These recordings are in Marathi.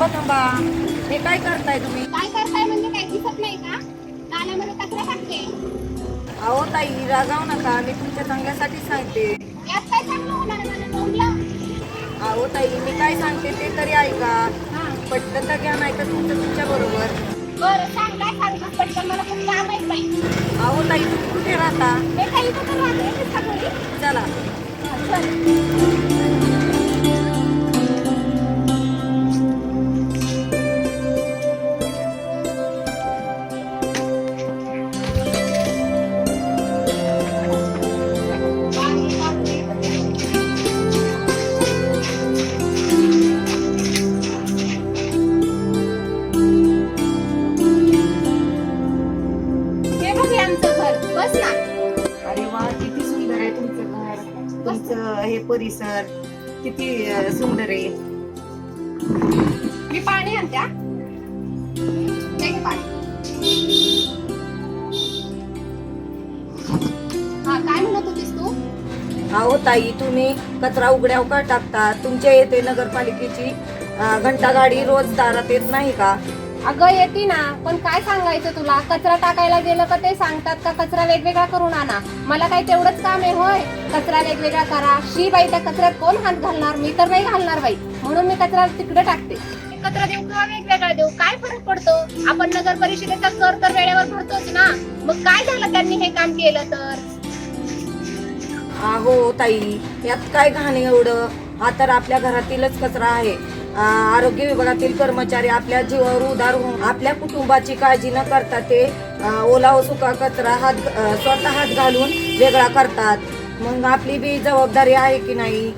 थांबा थांबा. हे काय करताय तुम्ही? काय करताय म्हणजे काय दिसत नाही का? टाकते. अहो ताई रागाव नका. मी तुमच्या चांगल्यासाठी सांगते. यात काय चांगलं होणार आहे माझ्या तोंडला अहो ताई मी काय सांगते ते तरी ऐका. हा. पटलं तर घ्या नाही तर तुमचं तुमच्या बरोबर. बरं सांग काय सांगतो? पटकन मला खूप काम आहे बाई अहो ताई तुम्ही कुठे राहता? काही हा, चल. परिसर किती सुंदर आहे. मी पाणी आणते काय म्हणत होतीस तू? अहो ताई तुम्ही कचरा उघड्याव का टाकता? तुमच्या येते नगरपालिकेची घंटा गाडी रोज दारात येत नाही का? अगं येते ना. पण काय सांगायचं तुला? कचरा टाकायला गेलं का ते सांगतात का कचरा वेगवेगळा करून आणा. मला काय तेवढंच काम आहे होय? कचरा वेगवेगळा करा. शी बाई त्या कचऱ्यात कोण हात घालणार? मी तर नाही घालणार बाई. म्हणून मी कचरा तिकडे टाकते. कचरा देऊ किंवा वेगवेगळा देऊ? काय फरक पडतो? आपण नगर परिषदेचा कर तर वेळेवर भरतोच ना. मग काय झालं त्यांनी हे काम केलं तर? अहो ताई. यात काय घाण एवढं? हा तर आपल्या घरातीलच कचरा आहे. आरोग्य विभागातील कर्मचारी आपल्या जीवावर उदार होऊन आपल्या कुटुंबाची काळजी न करता ते ओला व सुका कचरा हात स्वतः हात घालून वेगळा करतात. मग आपली बी जबाबदारी आहे की नाही?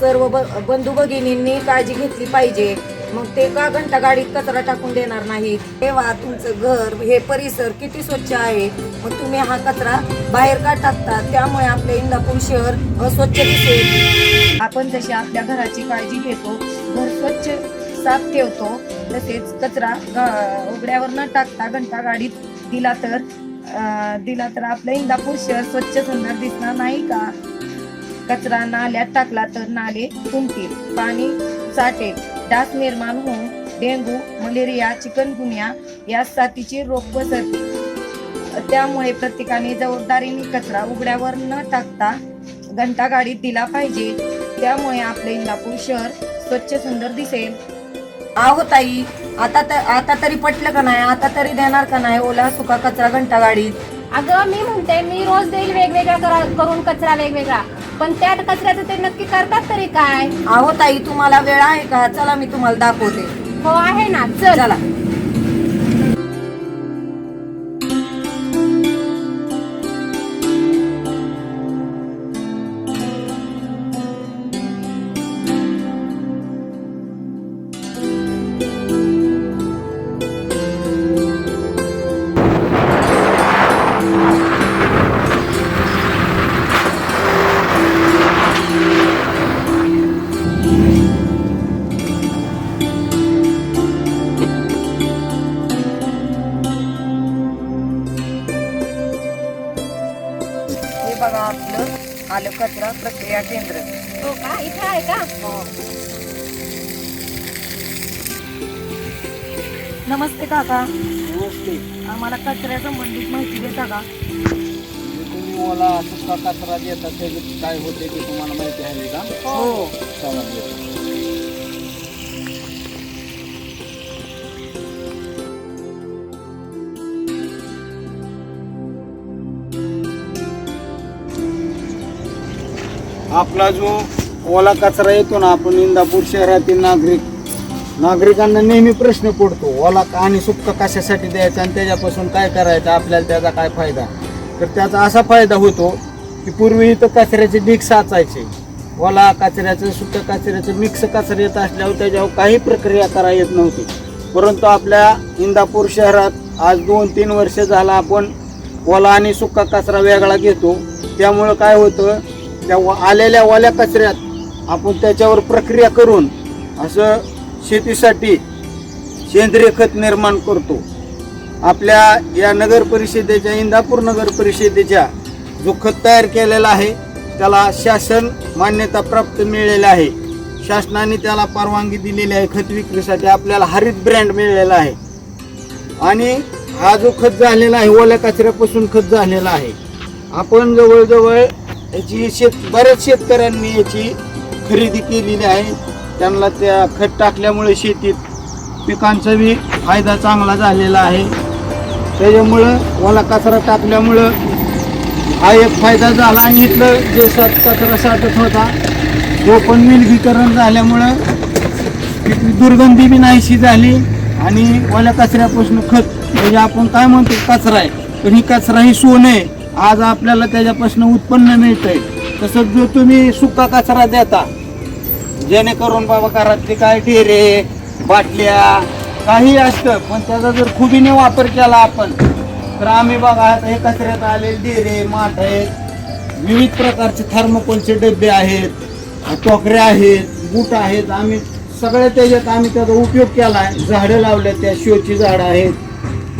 सर्व ब- बंधू भगिनींनी काळजी घेतली पाहिजे. मग ते का घंटा गाडीत कचरा टाकून देणार नाही तेव्हा तुमचं घर हे परिसर किती स्वच्छ आहे? मग तुम्ही हा कचरा बाहेर का टाकता? त्यामुळे आपले इंदापूर शहर अस्वच्छ दिसेल. आपण जशी आपल्या घराची काळजी घेतो घर स्वच्छ साफ ठेवतो. तसेच कचरा गा- उघड्यावर न टाकता घंटा गाडीत दिला तर दिला तर आपलं इंदापूर शहर स्वच्छ सुंदर दिसणार नाही का? कचरा नाल्यात टाकला तर नाले तुंबतील. पाणी साठेल. डास निर्माण होऊन डेंगू मलेरिया चिकनगुन्या या साथीची रोग पसरते. त्यामुळे प्रत्येकाने जबाबदारीने कचरा उघड्यावर न टाकता घंटा गाडीत दिला पाहिजे. त्यामुळे आपले इंदापूर शहर स्वच्छ सुंदर दिसेल. आहो ताई आता तर आता तरी पटलं का नाही? आता तरी देणार का नाही? ओला सुका कचरा घंटा गाडीत. अगं मी म्हणते मी रोज देईल वेगवेगळा करा- करून कचरा वेगवेगळा. पण त्या कचऱ्याचं ते नक्की करतात तरी काय? आहो ताई तुम्हाला वेळ आहे का? चला मी तुम्हाला दाखवते. हो आहे ना. चल. चला. कचरा प्रक्रिया केंद्र. हो का? इथे आहे का? नमस्ते काका. नमस्ते. आम्हाला कचऱ्या संबंधित माहिती देता का? तुम्ही मला सुका कचरा देता त्याचे काय होते ते तुम्हाला माहिती आहे का? हो. चला. आपला जो ओला कचरा येतो ना आपण इंदापूर शहरातील नागरिक नागरिकांना नेहमी प्रश्न पडतो ओला आणि सुक्का कशासाठी द्यायचा आणि त्याच्यापासून काय करायचं आपल्याला त्याचा काय फायदा? तर त्याचा असा फायदा होतो की पूर्वी इथं कचऱ्याचे ढीक साचायचे. ओला कचऱ्याचं सुक्या कचऱ्याचं मिक्स कचरा येत असल्यावर त्याच्यावर काही प्रक्रिया करा येत नव्हती. परंतु आपल्या इंदापूर शहरात आज दोन तीन वर्ष झाला आपण ओला आणि सुक्का कचरा वेगळा घेतो. त्यामुळं काय होतं त्या व- आलेल्या ओल्या कचऱ्यात आपण त्याच्यावर प्रक्रिया करून असं शेतीसाठी सेंद्रिय खत निर्माण करतो. आपल्या या नगर परिषदेच्या इंदापूर नगर परिषदेच्या जो खत तयार केलेला आहे त्याला शासन मान्यता प्राप्त मिळालेला आहे. शासनाने त्याला परवानगी दिलेली आहे खत विक्रीसाठी आपल्याला हरित ब्रँड मिळालेला आहे. आणि हा जो खत झालेला आहे ओल्या कचऱ्यापासून खत झालेला आहे. आपण जवळजवळ याची शेत बऱ्याच शेतकऱ्यांनी याची खरेदी केलेली आहे. त्यांना त्या खत टाकल्यामुळे शेतीत पिकांचा बी फायदा चांगला झालेला आहे. त्याच्यामुळं ओला कचरा टाकल्यामुळं हा एक फायदा झाला आणि इथलं जे सात कचरा साठत होता तो पण विलगीकरण झाल्यामुळं तिथली दुर्गंधी बी नाहीशी झाली आणि ओल्या कचऱ्यापासून खत म्हणजे आपण काय म्हणतो कचरा आहे. पण ही कचरा ही सोनं आहे. आज आपल्याला त्याच्यापासून उत्पन्न मिळतंय. तसंच जो तुम्ही सुका कचरा देता जेणेकरून बाबा घरातले काय डेरे बाटल्या काही असतं पण त्याचा जर खुबीने वापर केला आपण तर आम्ही बघा आता हे कचऱ्यात आले डेरे माठ आहेत. विविध प्रकारचे थर्मोकोलचे डबे आहेत टोकरे आहेत बूट आहेत. आम्ही सगळ्या त्याच्यात आम्ही त्याचा उपयोग केला आहे झाडं लावल्या त्या शोची झाडं आहेत.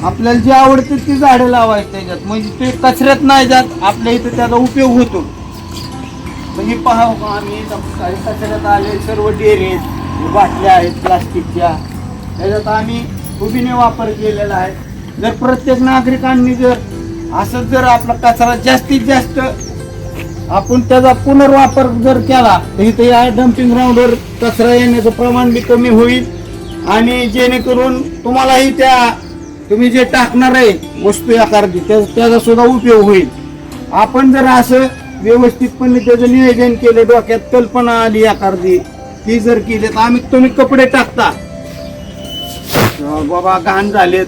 आपल्याला जे आवडते ती झाडं लावायची त्याच्यात. म्हणजे ते कचऱ्यात नाही जात आपल्या इथं त्याचा उपयोग होतो. म्हणजे पहा का आम्ही काही कचऱ्यात आले सर्व डेरे बाटल्या आहेत प्लास्टिकच्या. त्याच्यात आम्ही उभीने वापर केलेला आहे. जर प्रत्येक नागरिकांनी जर असं जर आपला कचरा जास्तीत जास्त आपण त्याचा पुनर्वापर जर केला तर इथे या डम्पिंग ग्राउंडवर कचरा येण्याचं प्रमाण बी कमी होईल. आणि जेणेकरून तुम्हालाही त्या तुम्ही जे टाकणार आहे वस्तू आकार त्या- त्याचा सुद्धा उपयोग होईल. आपण जर असं व्यवस्थितपणे त्याचं नियोजन केलं डोक्यात कल्पना आली आकार ती जर केली तर आम्ही तुम्ही कपडे टाकता. बाबा घाण झालेत.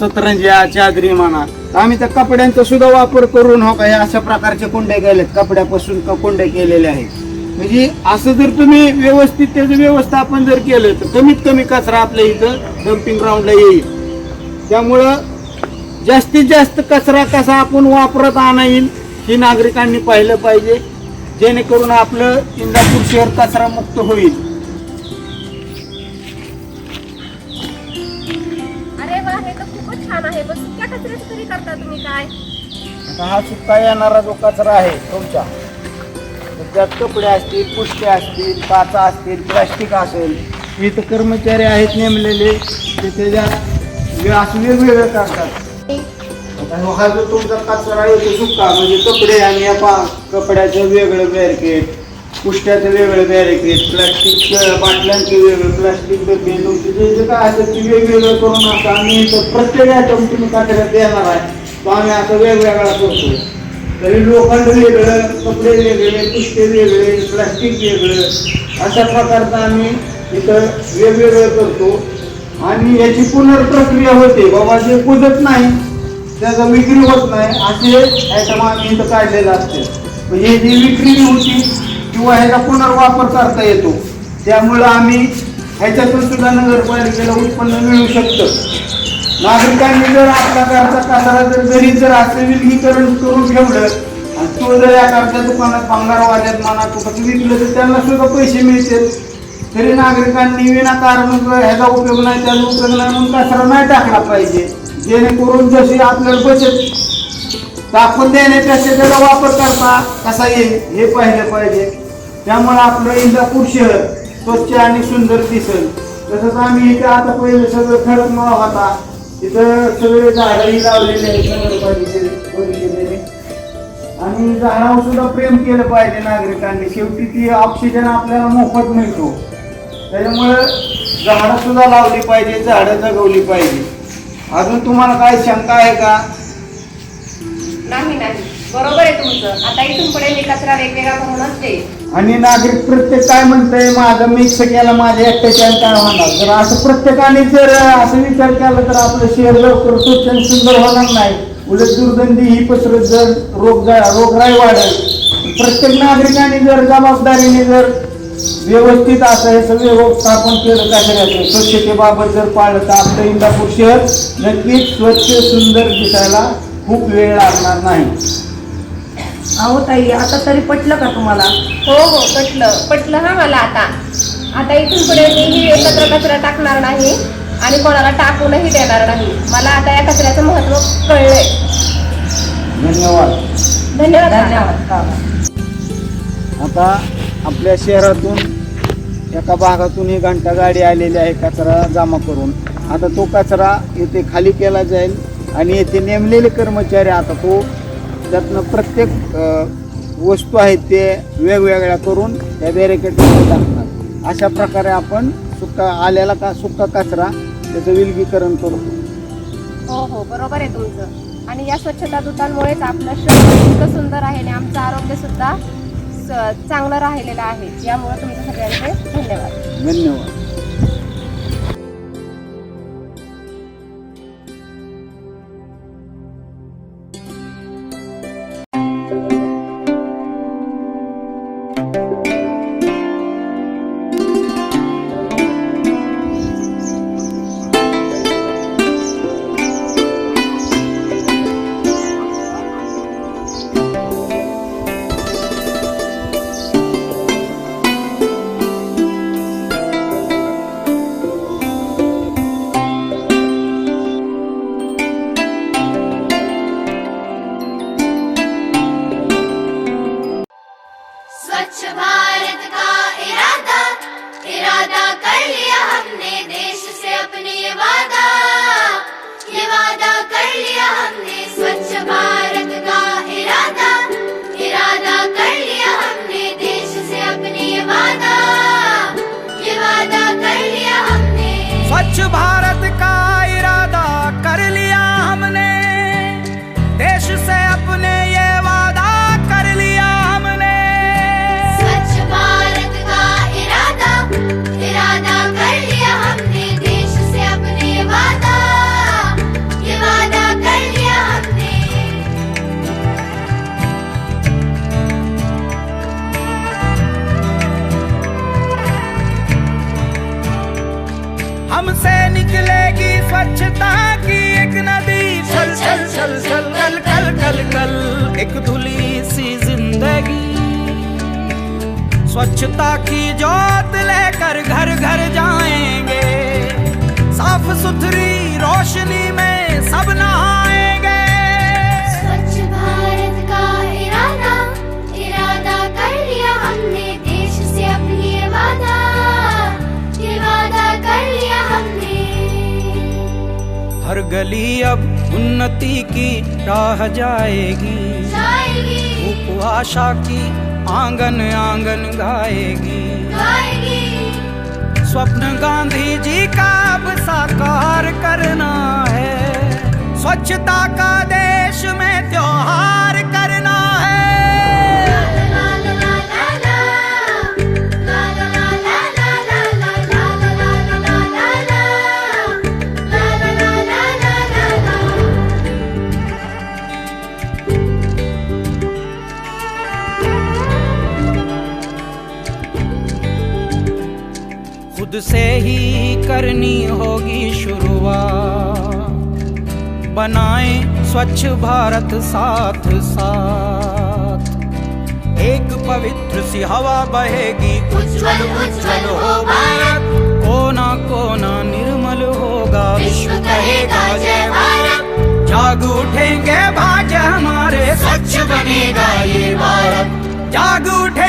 सतरंज्या चादरी म्हणा. तर आम्ही त्या कपड्यांचा सुद्धा वापर करून हो काही अशा प्रकारचे कोंडे केलेत. कपड्यापासून क- कोंडे केलेले आहेत. म्हणजे असं जर तुम्ही व्यवस्थित त्याचं व्यवस्थापन जर केलं तर कमीत कमी कचरा आपल्या इथं डम्पिंग ग्राउंडला येईल. त्यामुळं जास्तीत जास्त कचरा कसा आपण वापरत आणा येईल हे नागरिकांनी पाहिलं पाहिजे. जेणेकरून आपलं इंदापूर शहर कचरा मुक्त होईल. अरे वा हे तर खूपच छान आहे. पण सुक्या कचऱ्याचं तरी करता तुम्ही काय? आता हा सुका येणारा जो कचरा आहे तुमचा तर त्यात कपडे असतील पुष्टे असतील काचा असतील प्लास्टिक असेल इथं कर्मचारी आहेत नेमलेले ते त्याच्यात हे असं वेगवेगळं करतात. मग हा जो तुमचा कचरा येतो सुका म्हणजे कपडे आणि या पा कपड्याचं वेगळं बॅरिकेड पुष्ट्याचं वेगळं बॅरिकेड प्लास्टिक बाटल्यांचं वेगळं प्लास्टिक डबे तुमचे जे जे काय असेल ते वेगवेगळं करून असं आम्ही इथं प्रत्येक आयटम तुम्ही कचऱ्यात देणार आहे. तो आम्ही असं वेगवेगळा करतो तरी लोखंड वेगळं कपडे वेगळे पुष्टे वेगळे प्लास्टिक वेगळं अशा प्रकारचं आम्ही इथं वेगवेगळं करतो. आणि याची पुनर्प्रक्रिया होते. बाबा जे कुजत नाही त्याचा विक्री होत नाही असे आयटम आम्ही इथं काढलेले असते. म्हणजे जी विक्री होती किंवा ह्याचा पुनर्वापर करता येतो त्यामुळं आम्ही ह्याच्यातून सुद्धा नगरपालिकेला उत्पन्न मिळू शकतं. नागरिकांनी जर आपला घरचा कचरा जर घरी जर असं विलगीकरण करून ठेवलं आणि तो जर या घरच्या दुकानात भंगार वाद्यात म्हणा कुठं विकलं तर त्यांना सुद्धा पैसे मिळतील. तरी नागरिकांनी विनाकारण ह्याचा उपयोग नाही त्याचा उपयोग नाही म्हणून कचरा नाही टाकला पाहिजे. जेणेकरून जशी आपल्याला बचत टाकून देण्यापेक्षा त्याचा वापर करता कसा येईल हे पाहिलं पाहिजे. त्यामुळे आपलं इंदापूर शहर स्वच्छ आणि सुंदर दिसेल. तसंच आम्ही इथे आता पहिले सगळं खडक माळ होता. तिथं सगळे झाडंही लावलेले आहेत आणि झाडावर सुद्धा प्रेम केलं पाहिजे नागरिकांनी. शेवटी ती ऑक्सिजन आपल्याला मोफत मिळतो. त्याच्यामुळे झाडं सुद्धा लावली पाहिजे झाडं जगवली पाहिजे. अजून तुम्हाला काय शंका आहे का? नाही नाही. बरोबर आहे तुमचं. आता इथून पुढे मी कचरा वेगवेगळा करूनच देईन. आणि नागरिक प्रत्येक काय म्हणतंय माझं मिक्स केला माझ्या एकट्याच्या काय होणार? जर असं प्रत्येकाने जर असं विचार केला तर आपलं शहर लवकर स्वच्छ आणि सुंदर होणार नाही. उलट दुर्गंधी ही पसरत जर रोग रोगराई वाढेल प्रत्येक नागरिकाने जर जबाबदारीने जर व्यवस्थित असं हे सगळे व्यवस्थापन केलं कचऱ्याचं स्वच्छतेबाबत जर पाळलं तर आपलं इंदापूर शहर नक्कीच स्वच्छ सुंदर दिसायला खूप वेळ लागणार नाही. अहो ताई आता तरी पटलं का तुम्हाला? हो हो पटलं. पटलं हा मला आता. आता इथून पुढे मीही एकत्र कचरा टाकणार नाही आणि कोणाला टाकूनही देणार नाही. मला आता या कचऱ्याचं महत्त्व कळलंय धन्यवाद धन्यवाद काका. धन्यवाद काका. आता आपल्या शहरातून एका भागातून ही घंटा गाडी आलेली आहे कचरा जमा करून. आता तो कचरा येथे खाली केला जाईल आणि येथे नेमलेले कर्मचारी आता तो त्यातनं प्रत्येक वस्तू आहेत ते वेगवेगळ्या करून त्या बॅरिकेडमध्ये टाकतात अशा प्रकारे आपण सुका आलेला का सुका कचरा त्याचं विलगीकरण करतो हो हो बरोबर आहे तुमचं. आणि या स्वच्छता दूतांमुळेच आपलं शरीर इतकं सुंदर आहे आणि आमचं आरोग्यसुद्धा स- चांगलं राहिलेलं आहे. यामुळे तुमच्या सगळ्यांचे धन्यवाद. धन्यवाद. एक धुली सी ज़िंदगी। स्वच्छता की जोत लेकर घर घर जाएँगे। साफ़ सुथरी रोशनी में सब नहाएँगे हर गली अब उन्नति की राह जाएगी। जाएगी। आशा की आँगन आँगन गाएगी। गाएगी। स्वप्न गांधी जी का अब साकार करना है। स्वच्छता का देश में त्योहार बनाएं स्वच्छ भारत साथ साथ। एक पवित्र सी हवा बहेगी उज्ज्वल उज्ज्वल हो भारत। कोना कोना निर्मल होगा विश्व कहेगा जय भारत। जाग उठेंगे भाग्य हमारे स्वच्छ बनेगा ये भारत। जाग उठेंगे